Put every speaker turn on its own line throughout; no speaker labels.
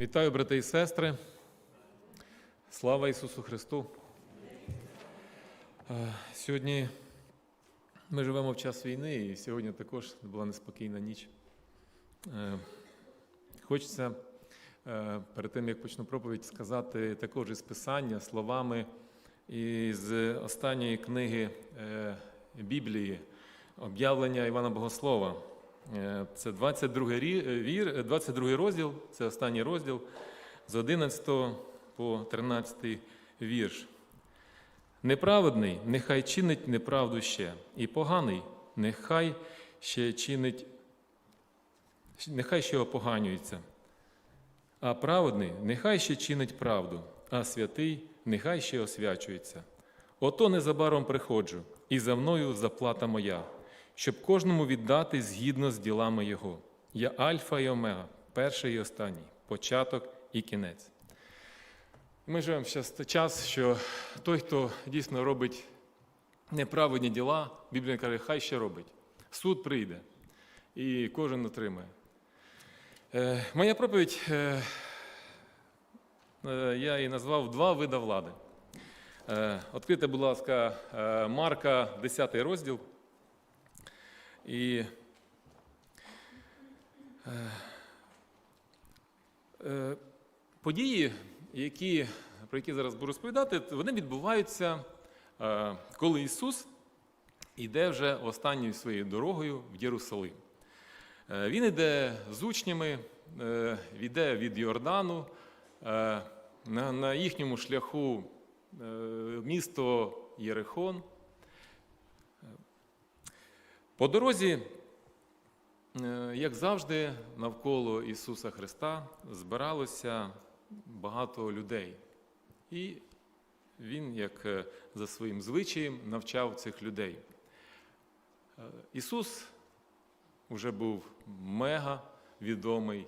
Вітаю, брати і сестри. Слава Ісусу Христу. Е, Сьогодні ми живемо в час війни, і сьогодні також була неспокійна ніч. Е, Хочеться е, перед тим, як почну проповідь, сказати також із Писання словами із останньої книги Біблії, об'явлення Івана Богослова. Е, Це 22 е, вір, е, 22 розділ, це останній розділ з 11 по 13 вірш. Неправедний нехай чинить неправду ще, і поганий нехай ще чинить, нехай ще опоганюється. А праведний нехай ще чинить правду, а святий нехай ще освячується. Ото незабаром приходжу, і за мною заплата моя, щоб кожному віддати згідно з ділами Його. Я Альфа і Омега, перший і останній, початок і кінець. Ми живемо зараз час, що той, хто дійсно робить неправедні діла, Біблія каже, хай ще робить. Суд прийде, і кожен отримає. Е, моя проповідь, е, е, я її назвав два вида влади. Е, Відкрите, будь ласка, е, Марка, 10 розділ. І е, е, події, які, про які зараз буду розповідати, вони відбуваються, е, коли Ісус йде вже останньою своєю дорогою в Єрусалим. Він йде з учнями, йде від Йордану, на, їхньому шляху місто Єрихон. По дорозі, е, як завжди, навколо Ісуса Христа збиралося багато людей. І Він, як е, за своїм звичаєм, навчав цих людей. Е, Ісус вже був мега відомий.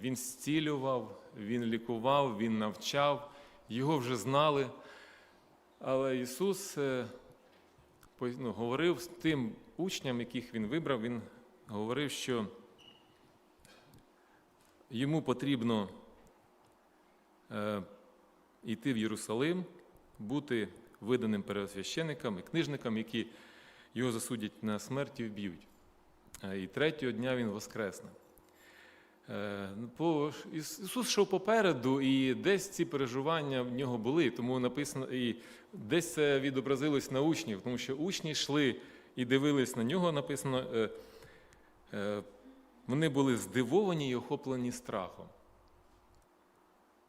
Він зцілював, він лікував, він навчав, його вже знали. Але Ісус ну, говорив з тим учням, яких він вибрав, він говорив, що йому потрібно е, йти в Єрусалим, бути виданим пересвященикам і книжникам, які його засудять на смерть і вб'ють. Е, І третього дня він воскресне. Е, Ісус йшов попереду, і десь ці переживання в нього були, тому написано, і десь це відобразилось на учнів, тому що учні йшли і дивились на нього, написано, е, е, вони були здивовані і охоплені страхом.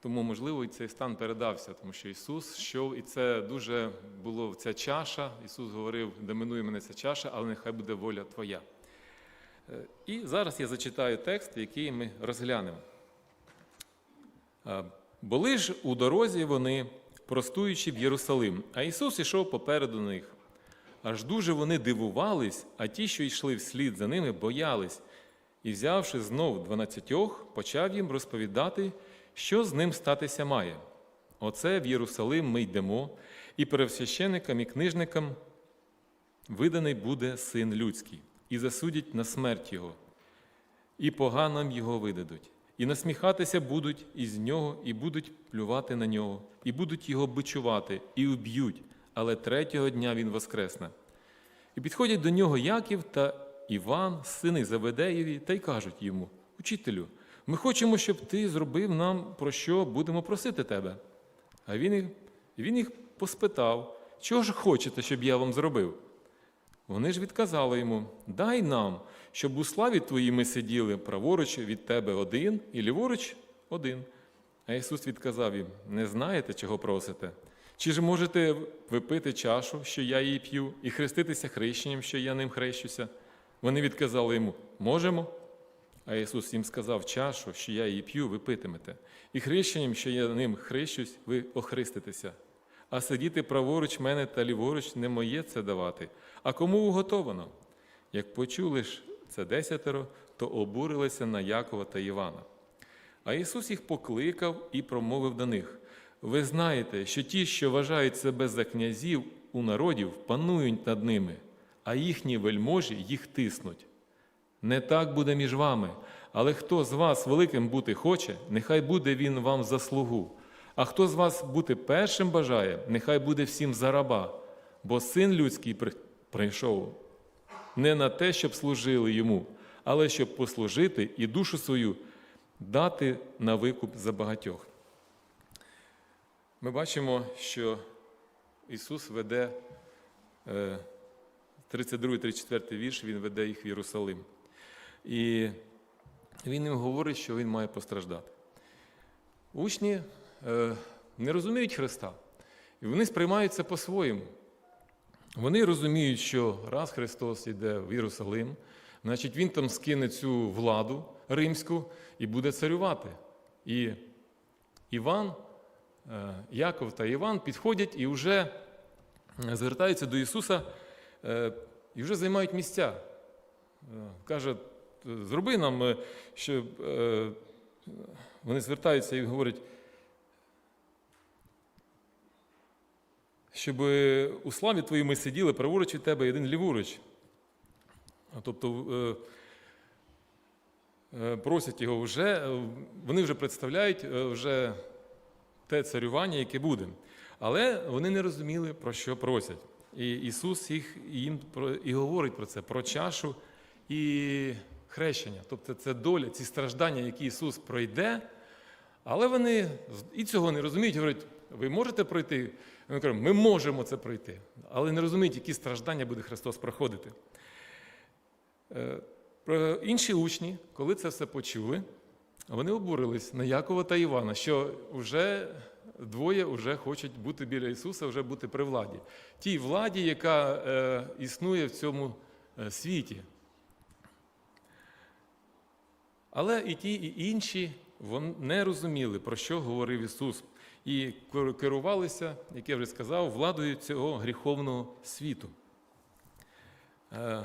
Тому, можливо, і цей стан передався, тому що Ісус йшов, і це дуже було ця чаша. Ісус говорив, доминує мене ця чаша, але нехай буде воля Твоя. Е, І зараз я зачитаю текст, який ми розглянемо. Були ж у дорозі вони, простуючи в Єрусалим, а Ісус ішов попереду них. Аж дуже вони дивувались, а ті, що йшли вслід за ними, боялись. І, взявши знов дванадцятьох, почав їм розповідати, що з ним статися має. Оце в Єрусалим ми йдемо, і пересвященикам і книжникам виданий буде син людський, і засудять на смерть його, і поганам його видадуть, і насміхатися будуть із нього, і будуть плювати на нього, і будуть його бичувати, і уб'ють, але третього дня він воскресне. І підходять до нього Яків та Іван, сини Заведеєві, та й кажуть йому: Учителю, ми хочемо, щоб ти зробив нам про що будемо просити тебе. А він їх, він їх поспитав, чого ж хочете, щоб я вам зробив? Вони ж відказали йому: Дай нам, щоб у славі твоїй ми сиділи праворуч від тебе один і ліворуч один. А Ісус відказав їм: Не знаєте, чого просите? Чи ж можете ви пити чашу, що я її п'ю, і хреститися хрещенням, що я ним хрещуся? Вони відказали йому: Можемо. А Ісус їм сказав: чашу, що я її п'ю, ви питимете, і хрещенням, що я ним хрещусь, ви охриститеся. А сидіти праворуч мене та ліворуч не моє це давати, а кому уготовано. Як почули ж це десятеро, то обурилися на Якова та Івана. А Ісус їх покликав і промовив до них: Ви знаєте, що ті, що вважають себе за князів у народів, панують над ними, а їхні вельможі їх тиснуть. Не так буде між вами. Але хто з вас великим бути хоче, нехай буде він вам за слугу. А хто з вас бути першим бажає, нехай буде всім за раба, бо син людський прийшов не на те, щоб служили йому, але щоб послужити і душу свою дати на викуп за багатьох. Ми бачимо, що Ісус веде 32-34 вірш, Він веде їх в Єрусалим. І він їм говорить, що він має постраждати. Учні е, не розуміють Христа, і вони сприймають це по-своєму. Вони розуміють, що раз Христос йде в Єрусалим, значить Він там скине цю владу римську і буде царювати. І Іван, е, Яков та Іван підходять і вже звертаються до Ісуса е, і вже займають місця. Е, Каже, зроби нам, е, е, вони звертаються і говорять, щоб у славі твоїй ми сиділи праворуч від тебе, один ліворуч. Тобто е, е, просять його вже, е, вони вже представляють е, вже те царювання, яке буде. Але вони не розуміли, про що просять. І Ісус їх їм і говорить про це, про чашу і хрещення. Тобто це доля, ці страждання, які Ісус пройде, але вони і цього не розуміють, говорять, ви можете пройти? Ми кажемо, ми можемо це пройти, але не розуміють, які страждання буде Христос проходити. Е, Інші учні, коли це все почули, вони обурились на Якова та Івана, що вже двоє вже хочуть бути біля Ісуса, вже бути при владі. Тій владі, яка е, існує в цьому е, світі. Але і ті, і інші не розуміли, про що говорив Ісус, і керувалися, як я вже сказав, владою цього гріховного світу. Е,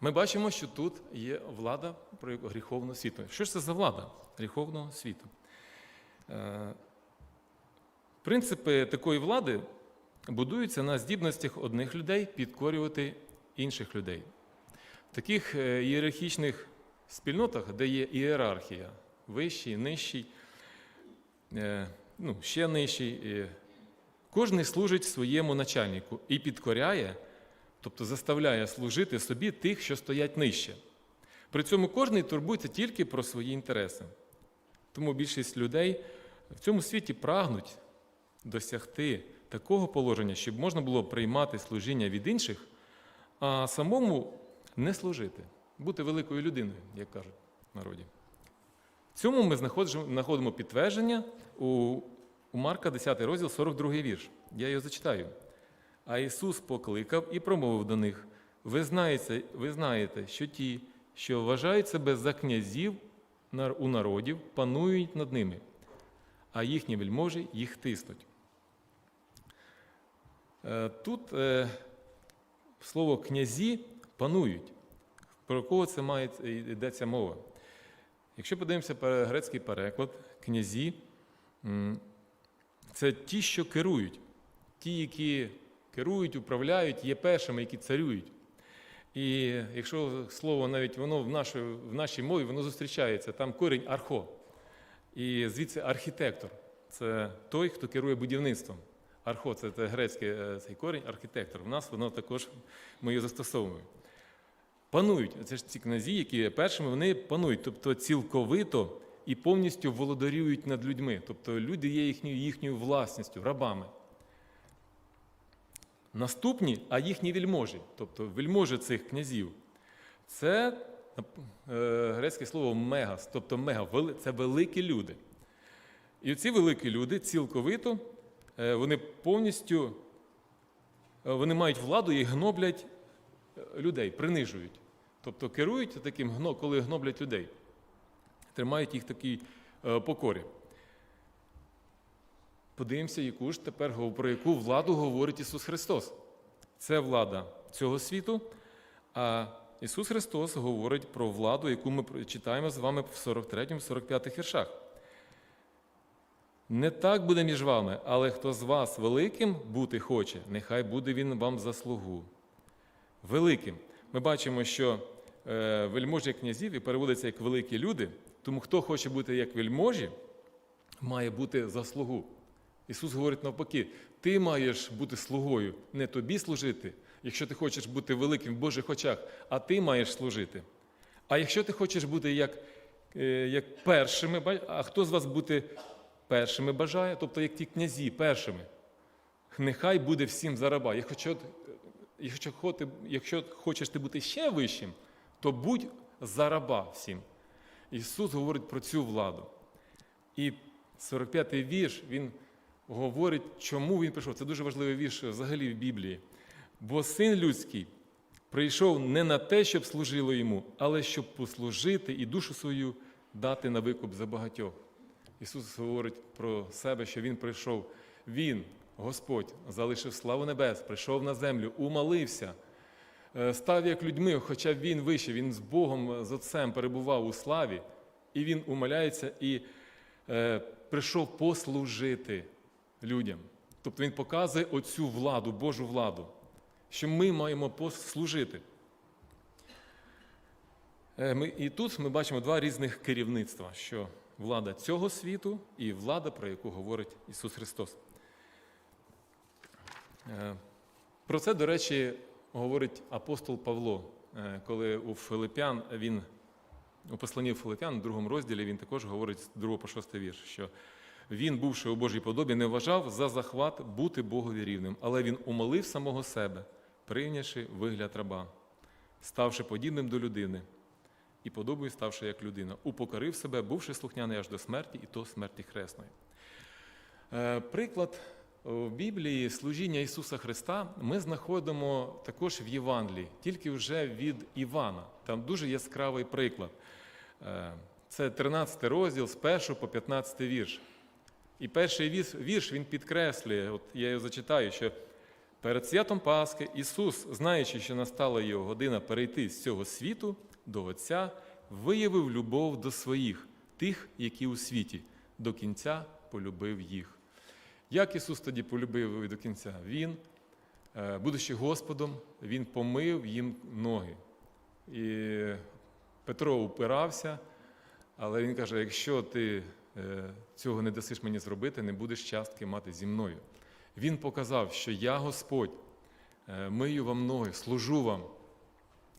Ми бачимо, що тут є влада про гріховного світу. Що ж це за влада гріховного світу? Е, Принципи такої влади будуються на здібностях одних людей підкорювати інших людей. В таких е, ієрархічних спільнотах, де є ієрархія, вищий, нижчий, е, ну, ще нижчий, кожен служить своєму начальнику і підкоряє, тобто заставляє служити собі тих, що стоять нижче. При цьому кожен турбується тільки про свої інтереси. Тому більшість людей в цьому світі прагнуть досягти такого положення, щоб можна було приймати служіння від інших, а самому не служити, бути великою людиною, як кажуть в народі. Цьому ми знаходимо, підтвердження у Марка 10 розділ, 42 вірш. Я його зачитаю. А Ісус покликав і промовив до них: ви знаєте, ви знаєте, що ті, що вважають себе за князів у народів, панують над ними, а їхні вельможі їх тиснуть. Е, Тут е, слово князі панують. Про кого це має йдеться мова? Якщо подивимося грецький переклад, князі це ті, що керують, ті, які керують, управляють, є першими, які царюють. І якщо слово навіть воно в нашій, в нашій мові воно зустрічається, там корінь архо. І звідси архітектор це той, хто керує будівництвом. Архо це, це грецький е, цей корінь, архітектор. У нас воно також ми її застосовуємо. Панують. Це ж ці князі, які першими, вони панують, тобто цілковито і повністю володарюють над людьми. Тобто люди є їхньою, їхньою власністю, рабами. Наступні, а їхні вельможі, тобто вельможі цих князів, це е, грецьке слово мегас, тобто мега, це великі люди. І ці великі люди цілковито, е, вони повністю е, вони мають владу і гноблять людей, принижують. Тобто керують таким, коли гноблять людей, тримають їх такій покорі. Подивимося, яку ж тепер про яку владу говорить Ісус Христос. Це влада цього світу, а Ісус Христос говорить про владу, яку ми читаємо з вами в 43-45 віршах. Не так буде між вами, але хто з вас великим бути хоче, нехай буде він вам за слугу. Великим. Ми бачимо, що е, вельможі князів і переводиться як великі люди. Тому хто хоче бути як вельможі, має бути за слугу. Ісус говорить навпаки, ти маєш бути слугою, не тобі служити, якщо ти хочеш бути великим в Божих очах, а ти маєш служити. А якщо ти хочеш бути як, е, як першими, а хто з вас бути першими бажає, тобто як ті князі, першими, нехай буде всім за раба. Якщо, якщо, якщо хочеш ти бути ще вищим, то будь за раба всім. Ісус говорить про цю владу. І 45-й вірш, він говорить, чому він прийшов. Це дуже важливий вірш взагалі в Біблії. Бо син людський прийшов не на те, щоб служило йому, але щоб послужити і душу свою дати на викуп за багатьох. Ісус говорить про себе, що Він прийшов. Він, Господь, залишив славу небес, прийшов на землю, умалився, е, став як людьми, хоча він вищий, він з Богом, з Отцем перебував у славі, і він умаляється і е, прийшов послужити людям. Тобто він показує оцю владу, Божу владу, що ми маємо послужити. Е, і тут ми бачимо два різних керівництва: що влада цього світу і влада, про яку говорить Ісус Христос. Е, Про це, до речі, говорить апостол Павло, е, коли у Филип'ян він у посланні Филип'ян, у другому розділі, він також говорить з 2 по 6 вірш, що він, бувши у Божій подобі, не вважав за захват бути Богові рівним, але він умолив самого себе, прийнявши вигляд раба, ставши подібним до людини і подобою ставши як людина, упокорив себе, бувши слухняний аж до смерті, і то смерті хресної. Е, Приклад в Біблії служіння Ісуса Христа ми знаходимо також в Євангелії, тільки вже від Івана. Там дуже яскравий приклад. Е, Це 13 розділ з 1 по 15 вірш. І перший вірш, він підкреслює, от я його зачитаю, що перед святом Пасхи Ісус, знаючи, що настала його година перейти з цього світу до Отця, виявив любов до своїх, тих, які у світі, до кінця полюбив їх. Як Ісус тоді полюбив до кінця? Він, е, будучи Господом, Він помив їм ноги. І Петро упирався, але він каже: якщо ти цього не дасиш мені зробити, не будеш частки мати зі мною. Він показав, що я Господь, е, мию вам ноги, служу вам.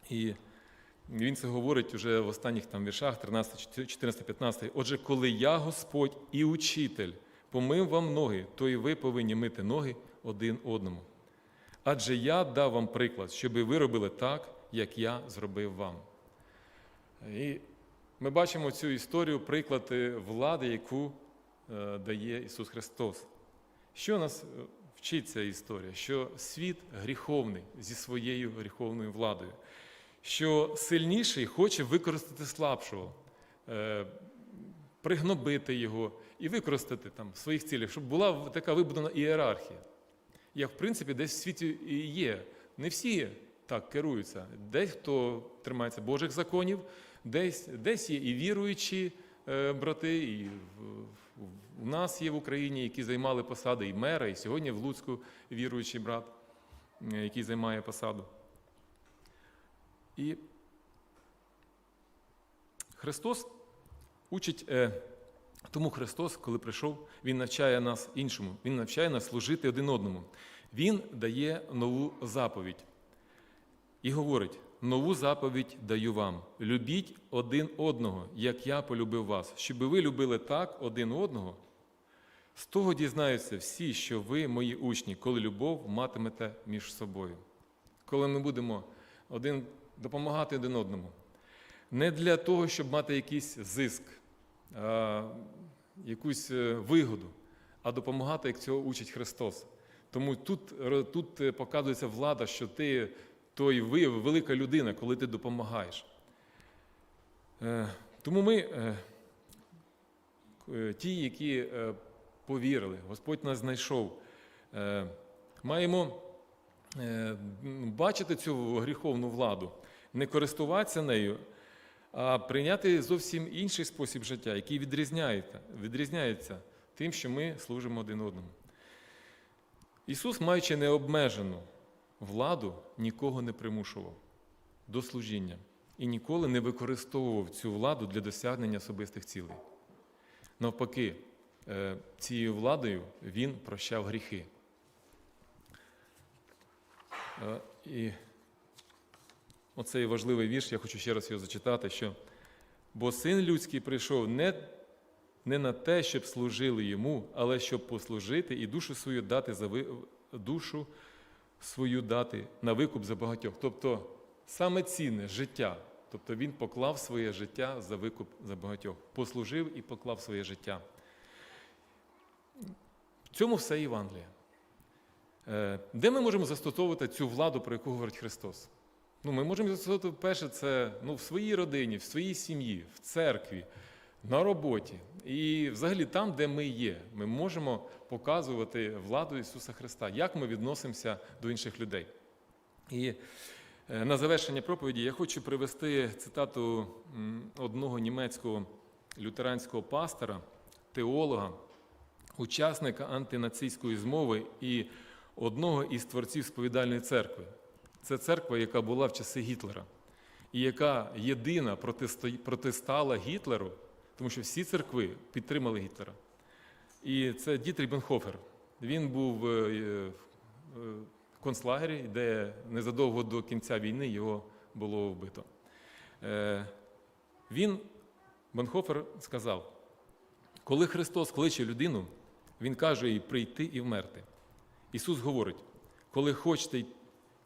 І він це говорить уже в останніх там віршах 13, 14, 15. Отже, коли я Господь і учитель помив вам ноги, то і ви повинні мити ноги один одному. Адже я дав вам приклад, щоб ви робили так, як я зробив вам. І ми бачимо цю історію, приклад е, влади, яку е, дає Ісус Христос. Що нас е, вчить ця історія? Що світ гріховний зі своєю гріховною владою, що сильніший хоче використати слабшого, пригнобити його і використати там в своїх цілях, щоб була така вибудована ієрархія. Як, в принципі, десь в світі і є. Не всі так керуються. Десь хто тримається Божих законів, десь, десь є і віруючі е, брати, і в, нас є в Україні, які займали посади і мера, і сьогодні в Луцьку віруючий брат, е, який займає посаду. І Христос учить, е, тому Христос, коли прийшов, Він навчає нас іншому. Він навчає нас служити один одному. Він дає нову заповідь і говорить: нову заповідь даю вам: любіть один одного, як я полюбив вас, щоб ви любили так один одного. З того дізнаються всі, що ви мої учні, коли любов матимете між собою. Коли ми будемо один, допомагати один одному. Не для того, щоб мати якийсь зиск, а, якусь е, вигоду, а допомагати, як цього учить Христос. Тому тут, тут е, показується влада, що ти той ви, велика людина, коли ти допомагаєш. Е, Тому ми, е, е, ті, які повірили, Господь нас знайшов, маємо бачити цю гріховну владу, не користуватися нею, а прийняти зовсім інший спосіб життя, який відрізняється тим, що ми служимо один одному. Ісус, маючи необмежену владу, нікого не примушував до служіння. і ніколи не використовував цю владу для досягнення особистих цілей. Навпаки, е, цією владою він прощав гріхи. Е, І оцей важливий вірш, я хочу ще раз його зачитати, що бо син людський прийшов не, не на те, щоб служили йому, але щоб послужити і душу свою дати за ви- душу свою дати на викуп за багатьох. Тобто саме цінне життя. Тобто він поклав своє життя за викуп за багатьох. Послужив і поклав своє життя. В цьому все Євангеліє. Е, Де ми можемо застосовувати цю владу, про яку говорить Христос? Ну, ми можемо застосовувати перше, це ну, в своїй родині, в своїй сім'ї, в церкві, на роботі. І взагалі там, де ми є, ми можемо показувати владу Ісуса Христа, як ми відносимося до інших людей. І е, на завершення проповіді я хочу привести цитату одного німецького лютеранського пастора, теолога, учасника антинацистської змови і одного із творців сповідальної церкви. Це церква, яка була в часи Гітлера, і яка єдина протистала Гітлеру, тому що всі церкви підтримали Гітлера. І це Дітрі Бенхофер. Він був е, е, в концлагері, де незадовго до кінця війни його було вбито. Е, Він, Бенхофер, сказав: коли Христос кличе людину, Він каже їй прийти і вмерти. Ісус говорить: коли хочете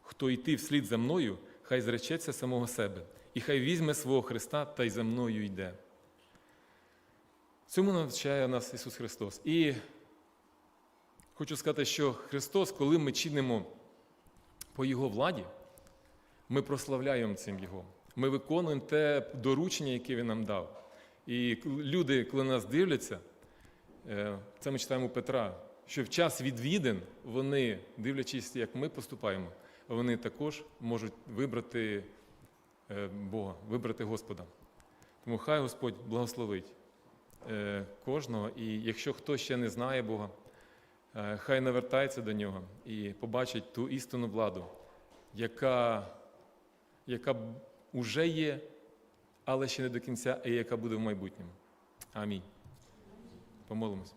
хто йти вслід за мною, хай зречеться самого себе, і хай візьме свого Христа та й за мною йде. Цьому навчає нас Ісус Христос. І хочу сказати, що Христос, коли ми чинимо по Його владі, ми прославляємо цим Його. Ми виконуємо те доручення, яке Він нам дав. І люди, коли нас дивляться, е, це ми читаємо у Петра, що в час відвідин вони, дивлячись, як ми поступаємо, вони також можуть вибрати е, Бога, вибрати Господа. Тому хай Господь благословить кожного, і якщо хто ще не знає Бога, е, хай навертається до нього і побачить ту істинну владу, яка, яка вже є, але ще не до кінця, і яка буде в майбутньому. Амінь. Помолимось.